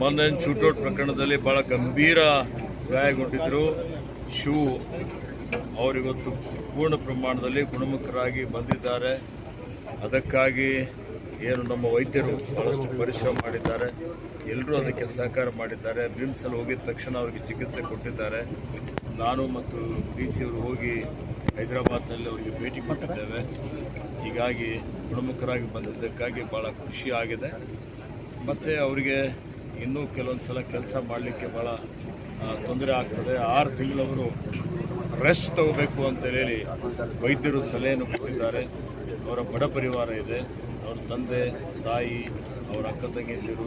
ಮೊನ್ನೆ ಶೂಟೌಟ್ ಪ್ರಕರಣದಲ್ಲಿ ಭಾಳ ಗಂಭೀರ ಗಾಯಗೊಂಡಿದ್ದರು ಶೂ ಅವರಿವತ್ತು ಪೂರ್ಣ ಪ್ರಮಾಣದಲ್ಲಿ ಗುಣಮುಖರಾಗಿ ಬಂದಿದ್ದಾರೆ. ಅದಕ್ಕಾಗಿ ಏನು ನಮ್ಮ ವೈದ್ಯರು ಬಹಳಷ್ಟು ಪರಿಶ್ರಮ ಮಾಡಿದ್ದಾರೆ. ಎಲ್ಲರೂ ಅದಕ್ಕೆ ಸಹಕಾರ ಮಾಡಿದ್ದಾರೆ. ಬಿಮ್ಸಲ್ಲಿ ಹೋಗಿದ ತಕ್ಷಣ ಅವರಿಗೆ ಚಿಕಿತ್ಸೆ ಕೊಟ್ಟಿದ್ದಾರೆ. ನಾನು ಮತ್ತು ಡಿ ಸಿ ಅವರು ಹೋಗಿ ಹೈದರಾಬಾದ್ನಲ್ಲಿ ಅವರಿಗೆ ಭೇಟಿ ಕೊಟ್ಟಿದ್ದೇವೆ. ಹೀಗಾಗಿ ಗುಣಮುಖರಾಗಿ ಬಂದಿದ್ದಕ್ಕಾಗಿ ಭಾಳ ಖುಷಿ ಆಗಿದೆ. ಮತ್ತು ಅವರಿಗೆ ಇನ್ನೂ ಕೆಲವೊಂದು ಸಲ ಕೆಲಸ ಮಾಡಲಿಕ್ಕೆ ಭಾಳ ತೊಂದರೆ ಆಗ್ತದೆ. ಆರು ತಿಂಗಳವರು ರೆಸ್ಟ್ ತಗೋಬೇಕು ಅಂತ ಹೇಳಿ ವೈದ್ಯರು ಸಲಹೆಯನ್ನು ಕೊಟ್ಟಿದ್ದಾರೆ. ಅವರ ಬಡ ಪರಿವಾರ ಇದೆ. ಅವ್ರ ತಂದೆ, ತಾಯಿ, ಅವರ ಅಕ್ಕ ತಂಗಿಯಲ್ಲಿರು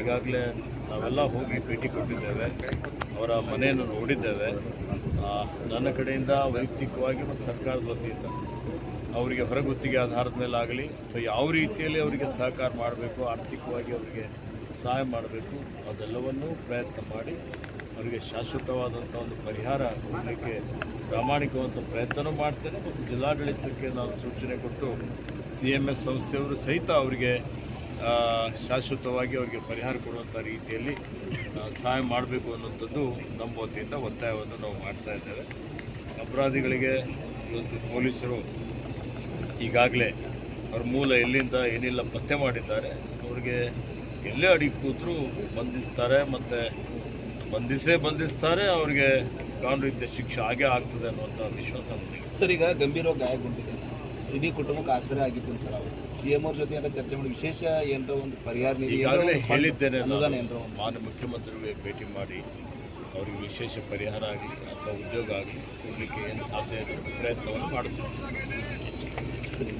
ಈಗಾಗಲೇ ನಾವೆಲ್ಲ ಹೋಗಿ ಭೇಟಿ ಕೊಟ್ಟಿದ್ದೇವೆ. ಅವರ ಮನೆಯನ್ನು ನೋಡಿದ್ದೇವೆ. ನನ್ನ ಕಡೆಯಿಂದ ವೈಯಕ್ತಿಕವಾಗಿ ಮತ್ತು ಸರ್ಕಾರದ ವತಿಯಿಂದ ಅವರಿಗೆ ಹೊರಗುತ್ತಿಗೆ ಆಧಾರದ ಮೇಲೆ ಆಗಲಿ ಅಥವಾ ಯಾವ ರೀತಿಯಲ್ಲಿ ಅವರಿಗೆ ಸಹಕಾರ ಮಾಡಬೇಕು, ಆರ್ಥಿಕವಾಗಿ ಅವರಿಗೆ ಸಹಾಯ ಮಾಡಬೇಕು, ಅದೆಲ್ಲವನ್ನೂ ಪ್ರಯತ್ನ ಮಾಡಿ ಅವರಿಗೆ ಶಾಶ್ವತವಾದಂಥ ಒಂದು ಪರಿಹಾರ ಕೊಡಲಿಕ್ಕೆ ಪ್ರಾಮಾಣಿಕವಂತ ಪ್ರಯತ್ನವೂ ಮಾಡ್ತೇನೆ ಮತ್ತು ಜಿಲ್ಲಾಡಳಿತಕ್ಕೆ ನಾನು ಸೂಚನೆ ಕೊಟ್ಟು, ಸಿ ಎಂ ಎಸ್ ಸಂಸ್ಥೆಯವರು ಸಹಿತ ಅವರಿಗೆ ಶಾಶ್ವತವಾಗಿ ಅವರಿಗೆ ಪರಿಹಾರ ಕೊಡುವಂಥ ರೀತಿಯಲ್ಲಿ ಸಹಾಯ ಮಾಡಬೇಕು ಅನ್ನೋಂಥದ್ದು ನಮ್ಮ ವತಿಯಿಂದ ಒತ್ತಾಯವನ್ನು ನಾವು ಮಾಡ್ತಾ ಇದ್ದೇವೆ. ಅಪರಾಧಿಗಳಿಗೆ ಇವತ್ತು ಪೊಲೀಸರು ಈಗಾಗಲೇ ಅವ್ರ ಮೂಲ ಎಲ್ಲಿಂದ ಏನಿಲ್ಲ ಪತ್ತೆ ಮಾಡಿದ್ದಾರೆ, ಅವ್ರಿಗೆ ಎಲ್ಲೇ ಅಡಿಗೆ ಕೂತರೂ ಬಂಧಿಸ್ತಾರೆ, ಮತ್ತು ಬಂಧಿಸೇ ಬಂಧಿಸ್ತಾರೆ, ಅವ್ರಿಗೆ ಕಾನೂನು ರೀತಿಯ ಶಿಕ್ಷೆ ಆಗೇ ಆಗ್ತದೆ ಅನ್ನುವಂಥ ವಿಶ್ವಾಸ ಸರ್, ಈಗ ಗಂಭೀರವಾಗಿ ಗಾಯಗೊಂಡಿದೆ. ಇಡೀ ಕುಟುಂಬಕ್ಕೆ ಆಸರೆ ಆಗಿತ್ತು ಸರ್ ಅವರು. ಸಿ ಎಂ ಅವ್ರ ಜೊತೆ ಏನೋ ಚರ್ಚೆ ಮಾಡಿ ವಿಶೇಷ ಏನರ ಒಂದು ಪರಿಹಾರ ನೀಡಿ ಈಗಾಗಲೇ ಹೇಳಿದ್ದೇನೆ ನಾನು. ಅನುದಾನ ಏನಾರ ಒಂದು. ಮಾನ್ಯ ಮುಖ್ಯಮಂತ್ರಿಗಳಿಗೆ ಭೇಟಿ ಮಾಡಿ ಅವರಿಗೆ ವಿಶೇಷ ಪರಿಹಾರ ಆಗಲಿ ಅಥವಾ ಉದ್ಯೋಗ ಆಗಲಿ ಕೊಡಲಿಕ್ಕೆ ಏನು ಸಾಧ್ಯ ಇದೆ ಪ್ರಯತ್ನವನ್ನು ಮಾಡುತ್ತೇವೆ ಸರಿ